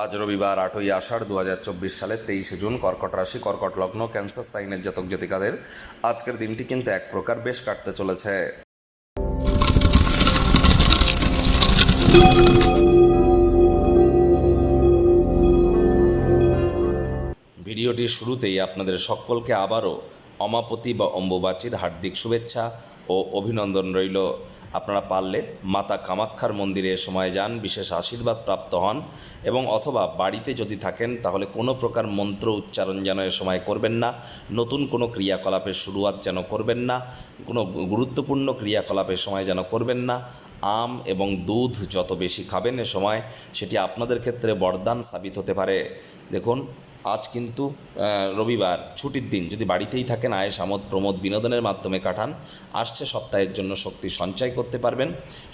আজ রবিবার আটই আষাঢ় দু হাজার চব্বিশ সালের তেইশে জুন কর্কট রাশি, কর্কট লগ্ন, ক্যান্সার সাইনের জাতক জাতিকাদের। আজকের দিনটি কিন্তু এক প্রকার বেশ কাটতে চলেছে। ভিডিওটির শুরুতেই আপনাদের সকলকে আবারও অমাপতি বা অম্বুবাচীর হার্দিক শুভেচ্ছা ও অভিনন্দন রইল। আপনারা পারলে মাতা কামাক্ষার মন্দিরে এ সময় যান, বিশেষ আশীর্বাদ প্রাপ্ত হন এবং অথবা বাড়িতে যদি থাকেন, তাহলে কোনো প্রকার মন্ত্র উচ্চারণ যেন এ সময় করবেন না, নতুন কোনো ক্রিয়াকলাপের শুরুয়াত যেন করবেন না, কোনো গুরুত্বপূর্ণ ক্রিয়াকলাপের সময় যেন করবেন না, আম এবং দুধ যত বেশি খাবেন এ সময়, সেটি আপনাদের ক্ষেত্রে বরদান সাবিত হতে পারে। দেখুন আজ কিন্তু রবিবার, ছুটির দিন। যদি বাড়িতেই থাকেন আয়েস আমোদ, প্রমোদ বিনোদনের মাধ্যমে কাটান। আসছে সপ্তাহের জন্য শক্তি সঞ্চয় করতে পারবেন।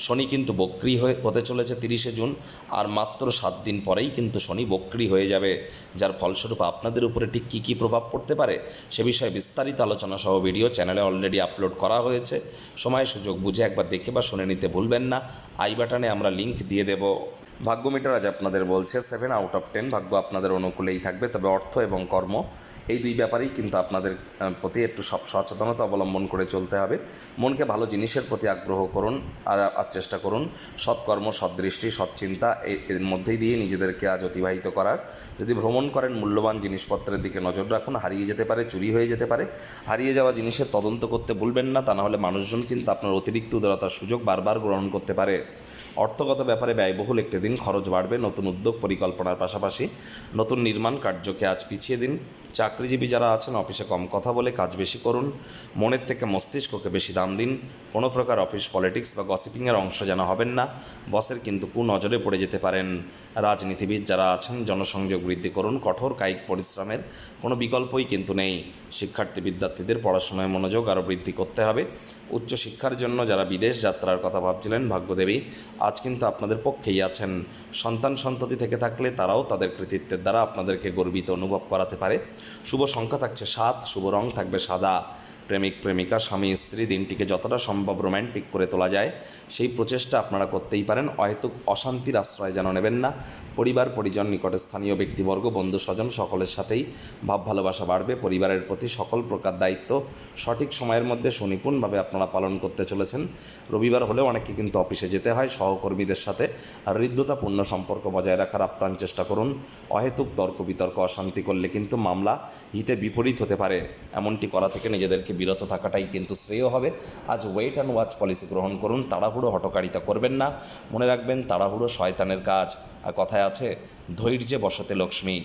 শনি কিন্তু বক্রি হয়ে হতে চলেছে তিরিশে জুন। আর মাত্র সাত দিন পরেই কিন্তু শনি বক্রি হয়ে যাবে। যার ফলস্বরূপ আপনাদের উপরে ঠিক কী কী প্রভাব পড়তে পারে, সে বিষয়ে বিস্তারিত আলোচনা সহ ভিডিও চ্যানেলে অলরেডি আপলোড করা হয়েছে। সময় সুযোগ বুঝে একবার দেখে বা শুনে নিতে ভুলবেন না। আই বাটনে আমরা লিংক দিয়ে দেব। ভাগ্য মিটার আজ আপনাদের বলছে সেভেন আউট অফ টেন ভাগ্য আপনাদের অনুকূলেই থাকবে। তবে অর্থ এবং কর্ম এই দুই ব্যাপারেই কিন্তু আপনাদের প্রতি একটু সব সচেতনতা অবলম্বন করে চলতে হবে। মনকে ভালো জিনিসের প্রতি আগ্রহ করুন আর চেষ্টা করুন। সৎকর্ম সদ্দৃষ্টি সৎচিন্তা এর মধ্যেই দিয়ে নিজেদেরকে আজ অতিবাহিত করার। যদি ভ্রমণ করেন, মূল্যবান জিনিসপত্রের দিকে নজর রাখুন। হারিয়ে যেতে পারে, চুরি হয়ে যেতে পারে। হারিয়ে যাওয়া জিনিসের তদন্ত করতে ভুলবেন না, তা নাহলে মানুষজন কিন্তু আপনার অতিরিক্ত উদারতার সুযোগ বারবার গ্রহণ করতে পারে। অর্থগত ব্যাপারে ব্যয়বহুল একটি দিন, খরচ বাড়বে, নতুন উদ্যোগ, পরিকল্পনার পাশাপাশি নতুন নির্মাণ কার্যকে আজ পিছিয়ে দিন। চাকরিজীবী যারা আছেন, অফিসে কম কথা বলে কাজ বেশি করুন। মনের থেকে মস্তিষ্ককে বেশি দাম দিন। কোনো প্রকার অফিস পলিটিক্স বা গসিপিংয়ের অংশ যেন হবেন না। বসের কিন্তু কুনজরে পড়ে যেতে পারেন। রাজনীতিবিদ যারা আছেন, জনসংযোগ বৃদ্ধি করুন, কঠোর কায়িক পরিশ্রমের কোনো বিকল্পই কিন্তু নেই। শিক্ষার্থী, বিদ্যার্থীদের পড়াশোনায় মনোযোগ আরও বৃদ্ধি করতে হবে। উচ্চশিক্ষার জন্য যারা বিদেশ যাত্রার কথা ভাবছিলেন, ভাগ্যদেবী, আজ কিন্তু আপনাদের পক্ষেই আছেন। সন্তান সন্ততি থেকে থাকলে তারাও তাদের কৃতিত্বের দ্বারা আপনাদেরকে গর্বিত অনুভব করাতে পারে। শুভ সংখ্যা থাকছে সাত, শুভ রং থাকবে সাদা। প্রেমিক, প্রেমিকা, স্বামী, স্ত্রী, দিনটিকে যতটা সম্ভব রোম্যান্টিক করে তোলা যায়, সেই প্রচেষ্টা আপনারা করতেই পারেন। অহেতুক অশান্তির আশ্রয় যেন নেবেন না। পরিবার, পরিজন নিকটে স্থানীয় ব্যক্তিবর্গ, বন্ধু, স্বজন সকলের সাথেই ভাব ভালোবাসা বাড়বে। পরিবারের প্রতি সকল প্রকার দায়িত্ব সঠিক সময়ের মধ্যে সুনিপুণভাবে আপনারা পালন করতে চলেছেন। রবিবার হলেও অনেকে কিন্তু অফিসে যেতে হয়। সহকর্মীদের সাথে আর হৃদ্যতাপূর্ণ সম্পর্ক বজায় রাখার আপ্রাণ চেষ্টা করুন। অহেতুক তর্ক, বিতর্ক, অশান্তি করলে কিন্তু মামলা হিতে বিপরীত হতে পারে। এমনটি করা থেকে নিজেদেরকে বিরত থাকাটাই কিন্তু শ্রেয় হবে। আজ ওয়েট অ্যান্ড ওয়াচ পলিসি গ্রহণ করুন। তাড়াহুড়ো হটকারিতা করবেন না। মনে রাখবেন, তাড়াহুড়ো শয়তানের কাজ। আর কথায় আছে ধৈর্যে বসতে লক্ষ্মী।